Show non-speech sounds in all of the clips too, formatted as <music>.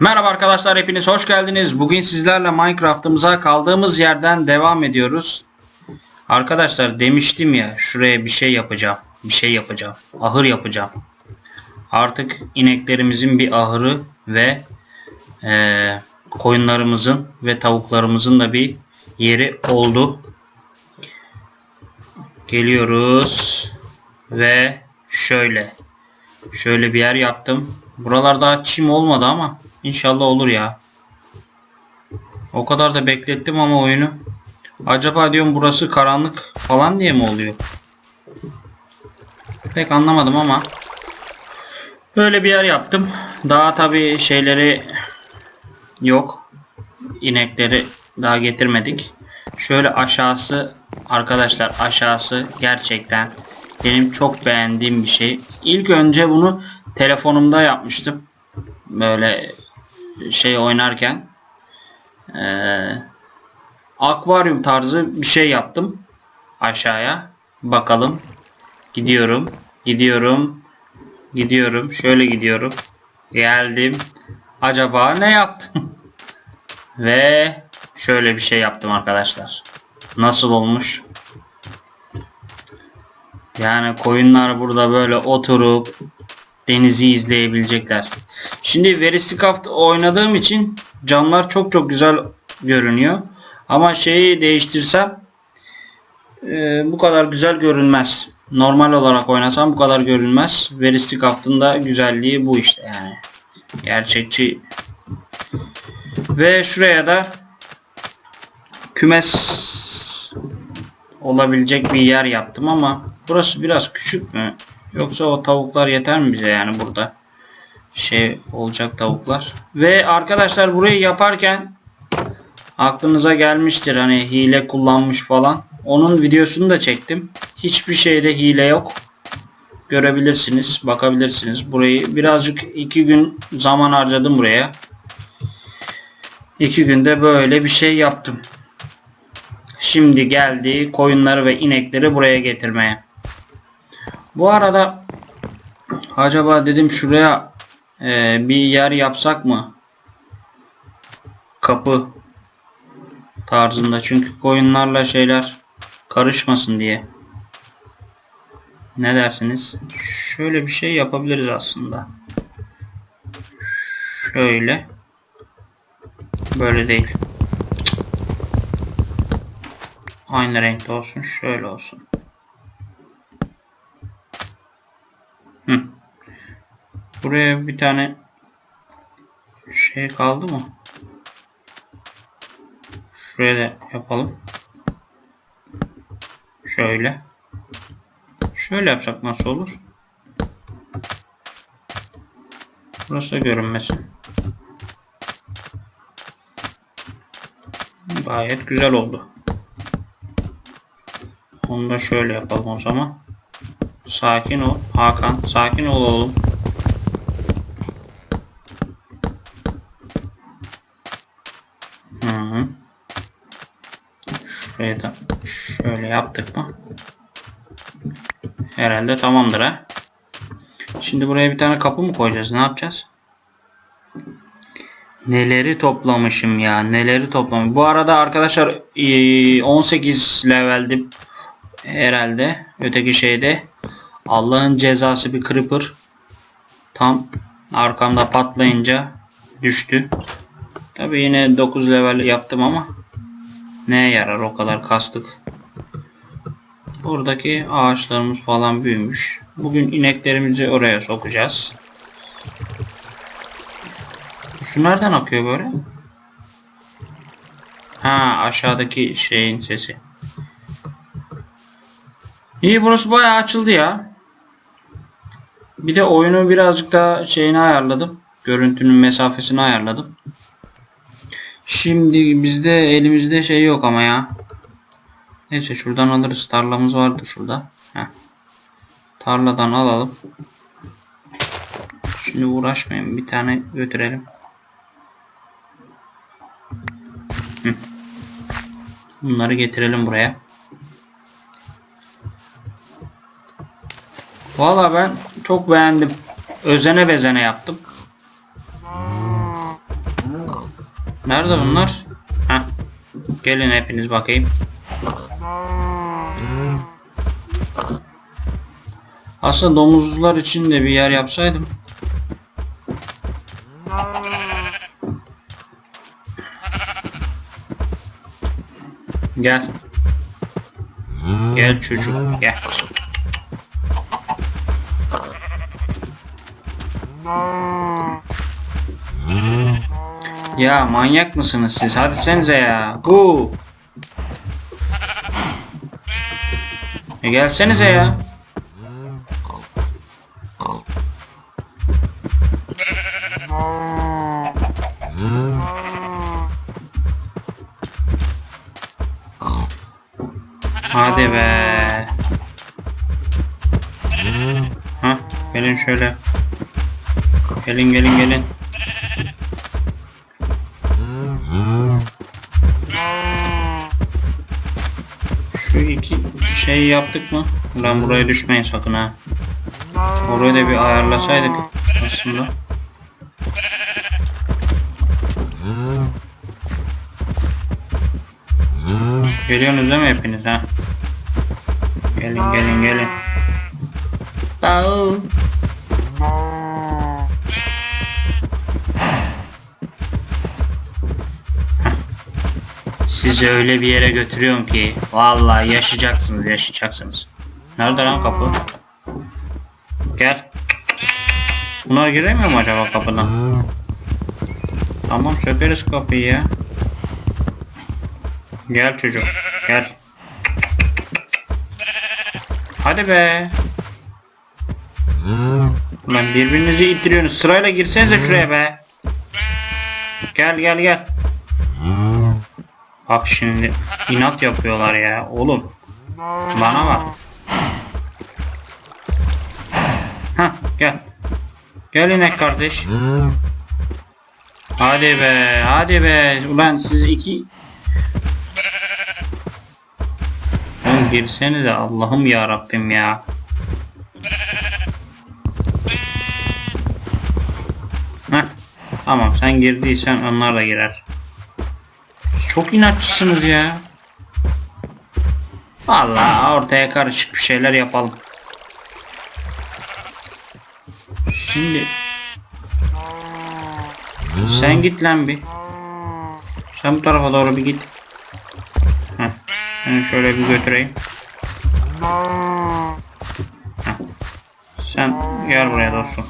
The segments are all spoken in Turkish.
Merhaba arkadaşlar hepiniz hoş geldiniz. Bugün sizlerle Minecraft'ımıza kaldığımız yerden devam ediyoruz. Arkadaşlar demiştim ya şuraya bir şey yapacağım. Bir şey yapacağım. Ahır yapacağım. Artık ineklerimizin bir ahırı ve eee, koyunlarımızın ve tavuklarımızın da bir yeri oldu. Geliyoruz ve şöyle şöyle bir yer yaptım. Buralar daha çim olmadı ama inşallah olur ya. O kadar da beklettim ama oyunu. Acaba diyorum burası karanlık falan diye mi oluyor? Pek anlamadım ama böyle bir yer yaptım. Daha tabii şeyleri yok. İnekleri daha getirmedik. Şöyle aşağısı arkadaşlar aşağısı gerçekten benim çok beğendiğim bir şey. İlk önce bunu telefonumda yapmıştım. Böyle şey oynarken. Ee, akvaryum tarzı bir şey yaptım. Aşağıya. Bakalım. Gidiyorum. Gidiyorum. Gidiyorum. Şöyle gidiyorum. Geldim. Acaba ne yaptım? <laughs> Ve şöyle bir şey yaptım arkadaşlar. Nasıl olmuş? Yani koyunlar burada böyle oturup denizi izleyebilecekler. Şimdi Veristikaft oynadığım için camlar çok çok güzel görünüyor. Ama şeyi değiştirsem e, bu kadar güzel görünmez. Normal olarak oynasam bu kadar görünmez. Veristikaft'ın da güzelliği bu işte yani. Gerçekçi. Ve şuraya da kümes olabilecek bir yer yaptım ama burası biraz küçük mü? Yoksa o tavuklar yeter mi bize yani burada? Şey olacak tavuklar. Ve arkadaşlar burayı yaparken aklınıza gelmiştir hani hile kullanmış falan. Onun videosunu da çektim. Hiçbir şeyde hile yok. Görebilirsiniz, bakabilirsiniz. Burayı birazcık iki gün zaman harcadım buraya. İki günde böyle bir şey yaptım. Şimdi geldi koyunları ve inekleri buraya getirmeye. Bu arada acaba dedim şuraya e, bir yer yapsak mı? Kapı tarzında çünkü koyunlarla şeyler karışmasın diye. Ne dersiniz? Şöyle bir şey yapabiliriz aslında. Şöyle. Böyle değil. Aynı renkte olsun. Şöyle olsun. Buraya bir tane şey kaldı mı? Şuraya da yapalım. Şöyle. Şöyle yapsak nasıl olur? Burası görünmesin. Gayet güzel oldu. Onu da şöyle yapalım o zaman. Sakin ol Hakan. Sakin ol oğlum. Hı -hı. Şuraya da şöyle yaptık mı? Herhalde tamamdır ha. Şimdi buraya bir tane kapı mı koyacağız? Ne yapacağız? Neleri toplamışım ya. Neleri toplamışım. Bu arada arkadaşlar 18 leveldim herhalde. Öteki şeyde Allah'ın cezası bir creeper tam arkamda patlayınca düştü. Tabi yine 9 level yaptım ama neye yarar o kadar kastık. Buradaki ağaçlarımız falan büyümüş. Bugün ineklerimizi oraya sokacağız. Şu nereden akıyor böyle? Ha aşağıdaki şeyin sesi. İyi burası bayağı açıldı ya. Bir de oyunu birazcık daha şeyini ayarladım. Görüntünün mesafesini ayarladım. Şimdi bizde elimizde şey yok ama ya. Neyse şuradan alırız. Tarlamız vardı şurada. Heh. Tarladan alalım. Şimdi uğraşmayın. Bir tane götürelim. Bunları getirelim buraya. Valla ben çok beğendim. Özene bezene yaptım. Nerede bunlar? Heh. Gelin hepiniz bakayım. Aslında domuzlar için de bir yer yapsaydım. Gel. Gel çocuk gel. Ya manyak mısınız siz? Hadi senize ya. Hu. E gelsenize ya. Hadi be. Ha, gelin şöyle. Gelin gelin gelin. İki şey yaptık mı? Ulan buraya düşmeyin sakın ha. Orayı da bir ayarlasaydık aslında. Geliyorsunuz değil mi hepiniz ha? Gelin gelin gelin. Au. Sizi öyle bir yere götürüyorum ki vallahi yaşayacaksınız yaşayacaksınız. Nerede lan kapı? Gel. Bunlar giremiyor mu acaba kapıdan? Tamam sökeriz kapıyı ya. Gel çocuk gel. Hadi be. Lan birbirinizi ittiriyorsunuz. Sırayla girsenize şuraya be. Gel gel gel. Bak şimdi inat yapıyorlar ya oğlum. Bana bak. Hah gel. Gel inek kardeş. Hadi be hadi be. Ulan siz iki Oğlum girsenize Allah'ım ya Rabbim ya. Heh, tamam sen girdiysen onlar da girer. Çok inatçısınız ya. Vallahi ortaya karışık bir şeyler yapalım. Şimdi sen git lan bir. Sen bu tarafa doğru bir git. Heh. Seni şöyle bir götüreyim. Heh. Sen gel buraya dostum.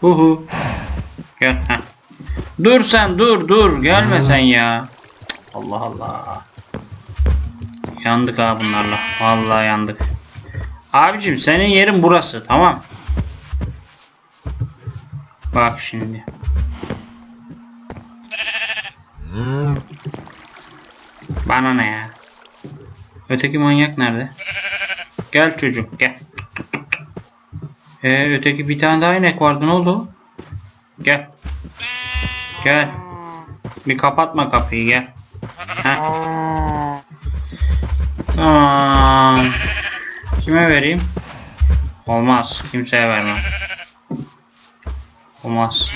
Huhu. Dur sen dur dur gelme sen ya. Allah Allah. Yandık ha bunlarla. Vallahi yandık. Abicim senin yerin burası tamam. Bak şimdi. Bana ne ya? Öteki manyak nerede? Gel çocuk gel. Ee, öteki bir tane daha inek vardı ne oldu? Gel. Gel. Bir kapatma kapıyı gel. Heh. Tamam. Kime vereyim? Olmaz. Kimseye vermem. Olmaz.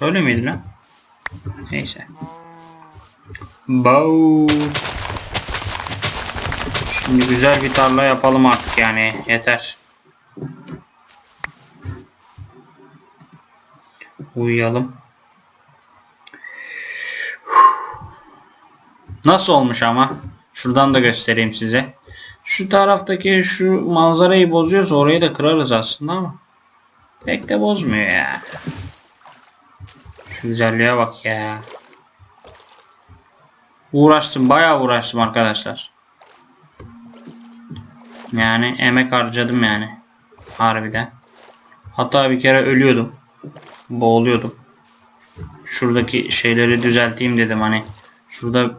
Öyle miydi lan? Neyse. Bow. Şimdi güzel bir tarla yapalım artık yani. Yeter. Uyuyalım. Nasıl olmuş ama? Şuradan da göstereyim size. Şu taraftaki şu manzarayı bozuyorsa orayı da kırarız aslında ama. Pek de bozmuyor ya. Şu güzelliğe bak ya. Uğraştım bayağı uğraştım arkadaşlar. Yani emek harcadım yani. Harbiden. Hatta bir kere ölüyordum. Boğuluyordum. Şuradaki şeyleri düzelteyim dedim hani. Şurada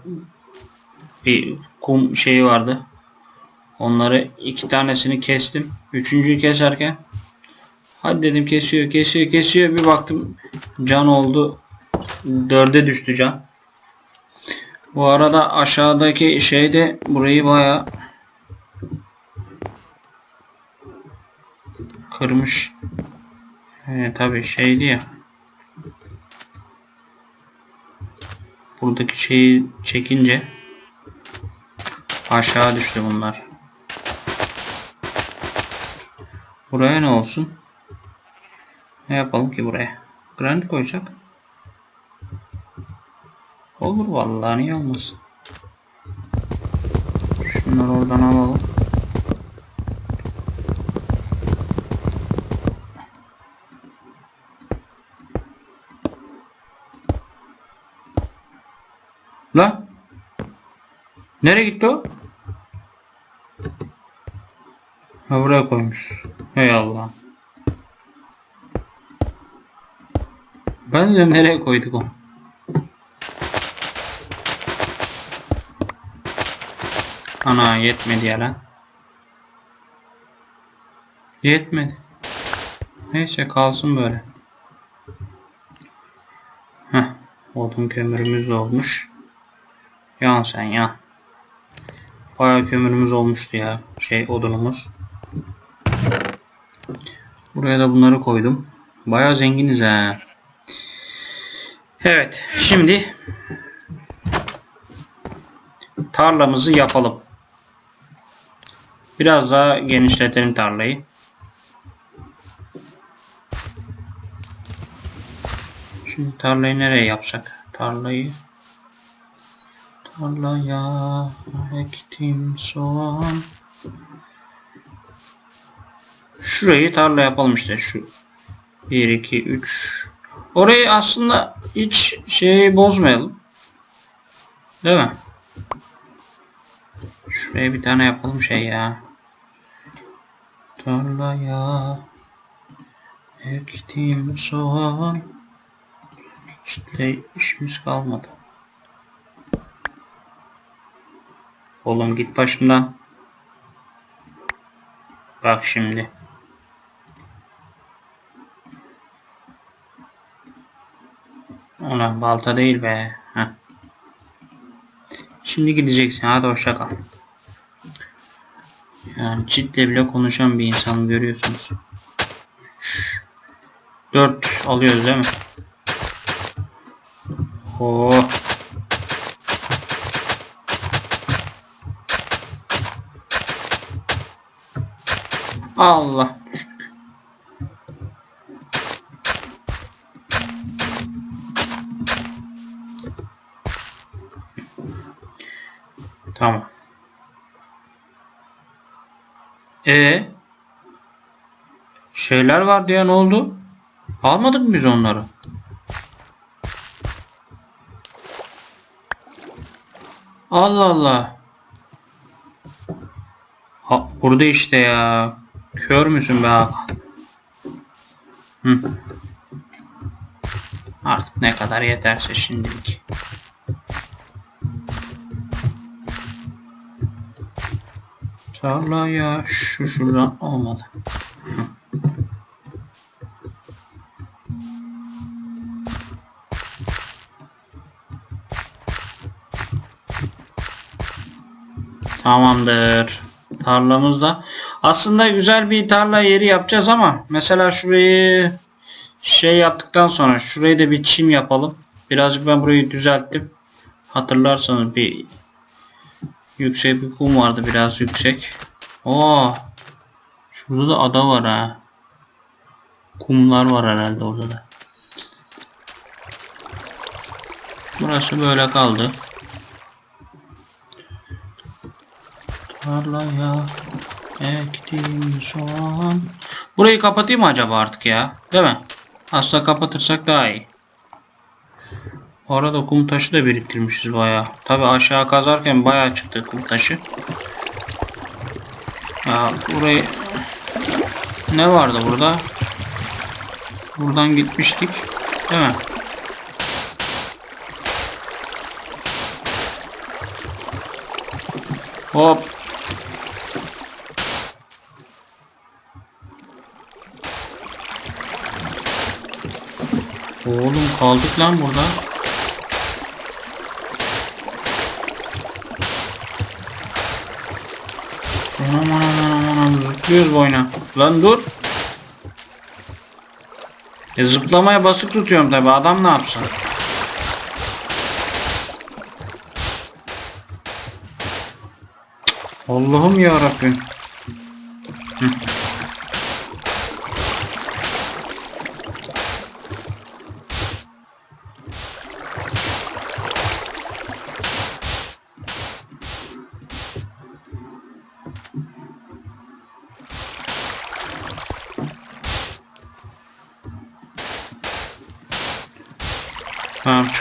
bir kum şeyi vardı. Onları iki tanesini kestim. Üçüncüyü keserken hadi dedim kesiyor kesiyor kesiyor bir baktım can oldu. Dörde düştü can. Bu arada aşağıdaki şeyde burayı baya kırmış. Ee, tabii şeydi ya. Buradaki şeyi çekince aşağı düştü bunlar. Buraya ne olsun? Ne yapalım ki buraya? Granit koyacak. Olur vallahi niye olmasın. Şunları oradan alalım. Lan. Nereye gitti o? Ha buraya koymuş. Hey Allah. Ben de nereye koyduk onu? Ana yetmedi ya lan. Yetmedi. Neyse kalsın böyle. Heh, odun kömürümüz olmuş. Yan sen ya. Bayağı kömürümüz olmuştu ya. Şey odunumuz. Buraya da bunları koydum. Bayağı zenginiz ha. Evet. Şimdi tarlamızı yapalım. Biraz daha genişletelim tarlayı. Şimdi tarlayı nereye yapsak? Tarlayı tarlaya ektim soğan. Şurayı tarla yapalım işte şu. 1 2 3 Orayı aslında hiç şey bozmayalım. Değil mi? Şuraya bir tane yapalım şey ya. Tarlaya ektim soğan. İşte işimiz kalmadı. Oğlum git başımdan. Bak şimdi. Ulan balta değil be. Heh. Şimdi gideceksin. Hadi hoşça kal. Yani çitle bile konuşan bir insan görüyorsunuz. 4 alıyoruz değil mi? Oh. Allah. Tamam. E şeyler vardı ya ne oldu? Almadık mı biz onları? Allah Allah. Ha, burada işte ya. Kör müsün be Hakan? Hı. Artık ne kadar yeterse şimdilik. Tarlaya şu şuradan olmadı. Tamamdır. Tarlamızda. Aslında güzel bir tarla yeri yapacağız ama mesela şurayı şey yaptıktan sonra şurayı da bir çim yapalım. Birazcık ben burayı düzelttim. Hatırlarsanız bir yüksek bir kum vardı biraz yüksek. Oo. Şurada da ada var ha. Kumlar var herhalde orada da. Burası böyle kaldı. Tarlaya ektim soğan. Burayı kapatayım acaba artık ya? Değil mi? Aslında kapatırsak daha iyi. Orada kum taşı da biriktirmişiz bayağı. Tabi aşağı kazarken bayağı çıktı kum taşı. Ya burayı ne vardı burada? Buradan gitmiştik. Değil mi? Hop. Oğlum kaldık lan burada. Anam anam anam anam zıplıyoruz boyuna. Lan dur. E, zıplamaya basık tutuyorum tabi adam ne yapsın? Allah'ım ya Rabbim.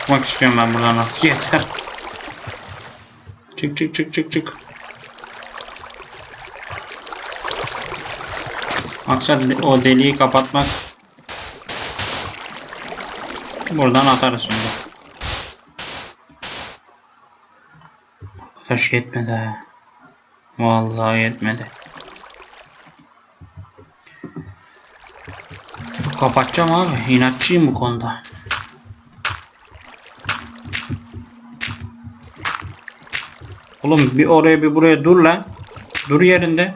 Çıkmak istiyorum ben buradan artık yeter. Çık çık çık çık çık. Maksat o deliği kapatmak. Buradan atarız şimdi. Arkadaş yetmedi ha. Vallahi yetmedi. Kapatacağım abi. İnatçıyım bu konuda. Oğlum bir oraya bir buraya dur lan. Dur yerinde.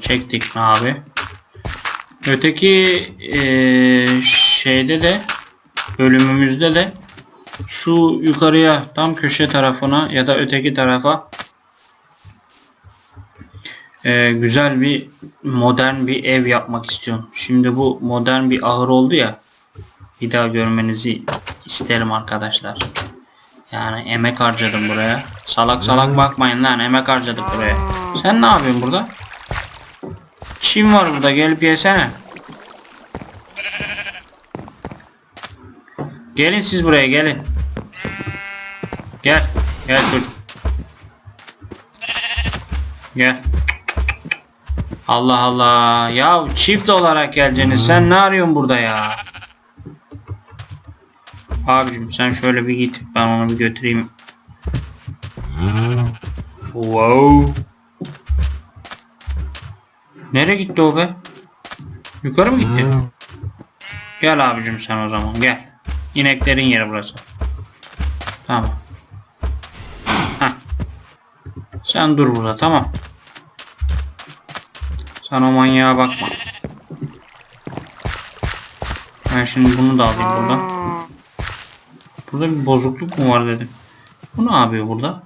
Çektik mi abi? Öteki eee, şeyde de bölümümüzde de şu yukarıya tam köşe tarafına ya da öteki tarafa eee, güzel bir modern bir ev yapmak istiyorum. Şimdi bu modern bir ahır oldu ya bir daha görmenizi isterim arkadaşlar. Yani emek harcadım buraya. Salak salak bakmayın lan emek harcadık buraya. Sen ne yapıyorsun burada? Çim var burada gelip yesene. Gelin siz buraya gelin. Gel. Gel çocuk. Gel. Allah Allah. Ya çift olarak geleceksiniz. Sen ne arıyorsun burada ya? Abicim sen şöyle bir git. Ben onu bir götüreyim. Wow. Nereye gitti o be? Yukarı mı gitti? Gel abicim sen o zaman gel. İneklerin yeri burası. Tamam. Heh. Sen dur burada tamam. Sen o manyağa bakma. Ben şimdi bunu da alayım buradan. Burada bir bozukluk mu var dedim. Bu ne yapıyor burada?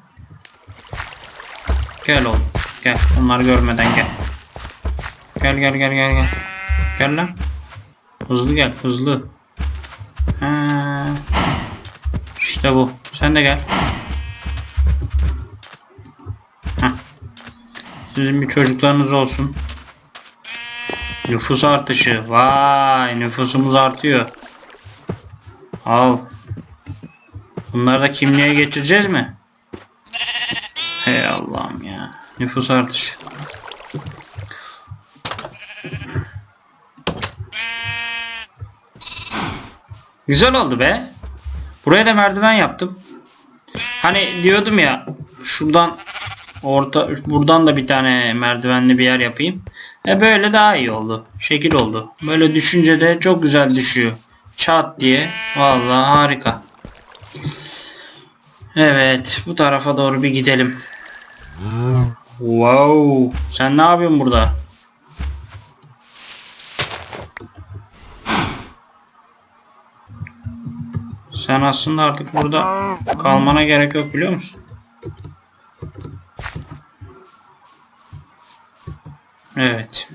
Gel oğlum. Gel. Onları görmeden gel. Gel gel gel gel gel. Gel lan. Hızlı gel hızlı. Ha. İşte bu. Sen de gel. Heh. Sizin bir çocuklarınız olsun. Nüfus artışı. Vay nüfusumuz artıyor. Al. Bunları da kimliğe geçireceğiz mi? Hey Allah'ım ya. Nüfus artışı. Güzel oldu be. Buraya da merdiven yaptım. Hani diyordum ya şuradan orta buradan da bir tane merdivenli bir yer yapayım. E böyle daha iyi oldu. Şekil oldu. Böyle düşünce de çok güzel düşüyor. Çat diye. Vallahi harika. Evet bu tarafa doğru bir gidelim. Wow. Sen ne yapıyorsun burada? Sen aslında artık burada kalmana gerek yok biliyor musun? Evet.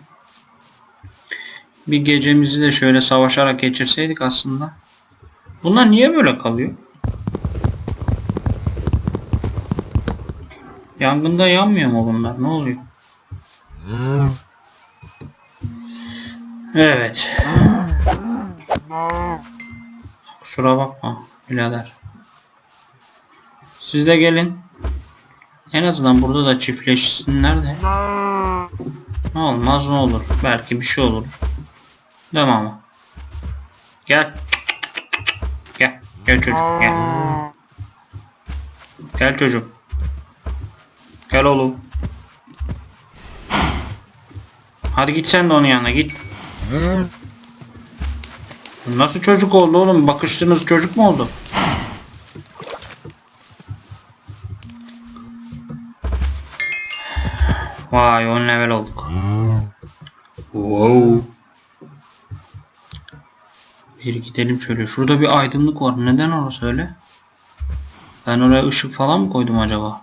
Bir gecemizi de şöyle savaşarak geçirseydik aslında. Bunlar niye böyle kalıyor? Yangında yanmıyor mu bunlar? Ne oluyor? Evet. Kusura bakma birader. Siz de gelin. En azından burada da çiftleşsinler de. Ne olmaz ne olur. Belki bir şey olur. Mi ama? Gel. Gel. Gel çocuk gel. Gel çocuk. Gel oğlum. Hadi git sen de onun yanına git. Nasıl çocuk oldu oğlum? Bakıştığınız çocuk mu oldu? Vay 10 level olduk. Wow. Bir gidelim şöyle. Şurada bir aydınlık var. Neden orası öyle? Ben oraya ışık falan mı koydum acaba?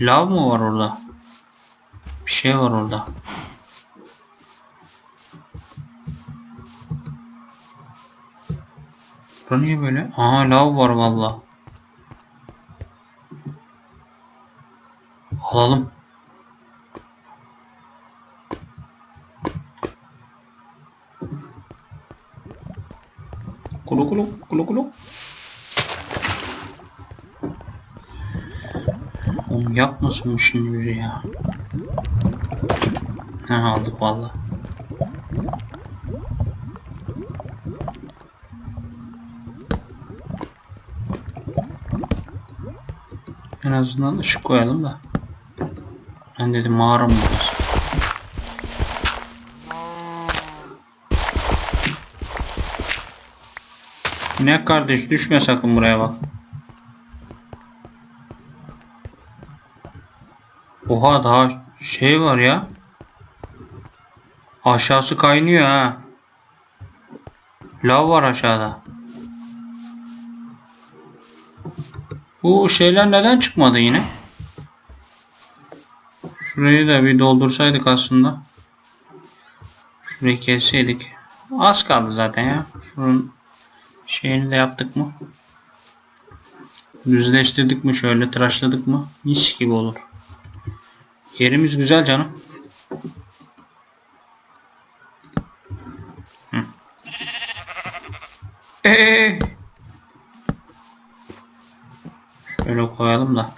Lav mı var orada? Bir şey var orada. Bura niye böyle? Aha lav var valla. Alalım. Kulu kulu kulu kulu. Oğlum yapmasın bu şimdi ya. Ha aldık valla. En azından ışık koyalım da. Ben dedim mağara mı burası? Ne kardeş düşme sakın buraya bak. Oha daha şey var ya. Aşağısı kaynıyor ha. Lav var aşağıda. Bu şeyler neden çıkmadı yine? Şurayı da bir doldursaydık aslında. Şurayı kesseydik. Az kaldı zaten ya. Şunun şeyini de yaptık mı? Düzleştirdik mi şöyle tıraşladık mı? Mis gibi olur. Yerimiz güzel canım. Hı. Şöyle koyalım da.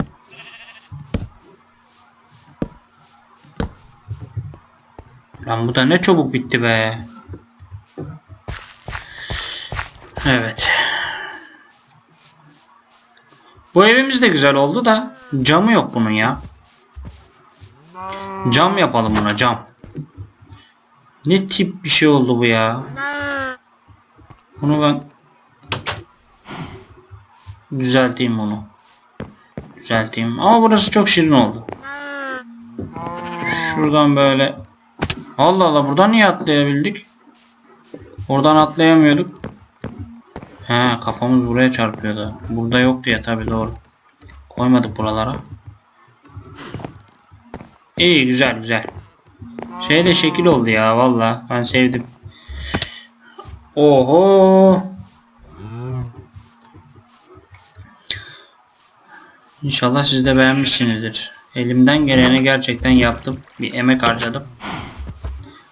Lan bu da ne çabuk bitti be. Evet. Bu evimiz de güzel oldu da camı yok bunun ya. Cam yapalım buna cam. Ne tip bir şey oldu bu ya. Bunu ben düzelteyim bunu. Düzelteyim. Ama burası çok şirin oldu. Şuradan böyle Allah Allah buradan niye atlayabildik? Oradan atlayamıyorduk. He kafamız buraya çarpıyordu. Burada yoktu ya tabi doğru. Koymadık buralara. İyi güzel güzel. Şey de şekil oldu ya valla. Ben sevdim. Oho. İnşallah siz de beğenmişsinizdir. Elimden geleni gerçekten yaptım. Bir emek harcadım.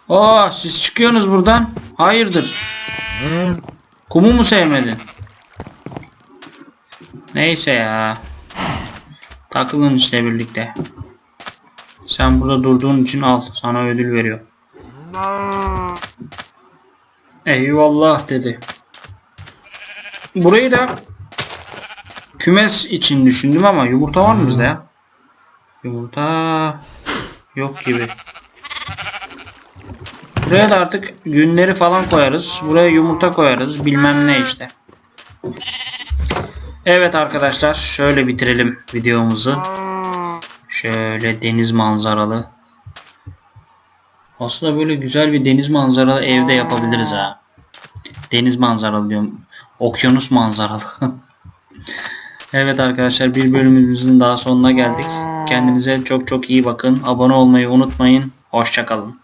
Oo siz çıkıyorsunuz buradan. Hayırdır? Kumu mu sevmedin? Neyse ya. Takılın işte birlikte. Sen burada durduğun için al. Sana ödül veriyor. Eyvallah dedi. Burayı da kümes için düşündüm ama yumurta var mı bizde ya? Yumurta yok gibi. Buraya da artık günleri falan koyarız. Buraya yumurta koyarız. Bilmem ne işte. Evet arkadaşlar şöyle bitirelim videomuzu. Şöyle deniz manzaralı. Aslında böyle güzel bir deniz manzaralı evde yapabiliriz ha. Deniz manzaralı diyorum. Okyanus manzaralı. <laughs> Evet arkadaşlar bir bölümümüzün daha sonuna geldik. Kendinize çok çok iyi bakın. Abone olmayı unutmayın. Hoşçakalın.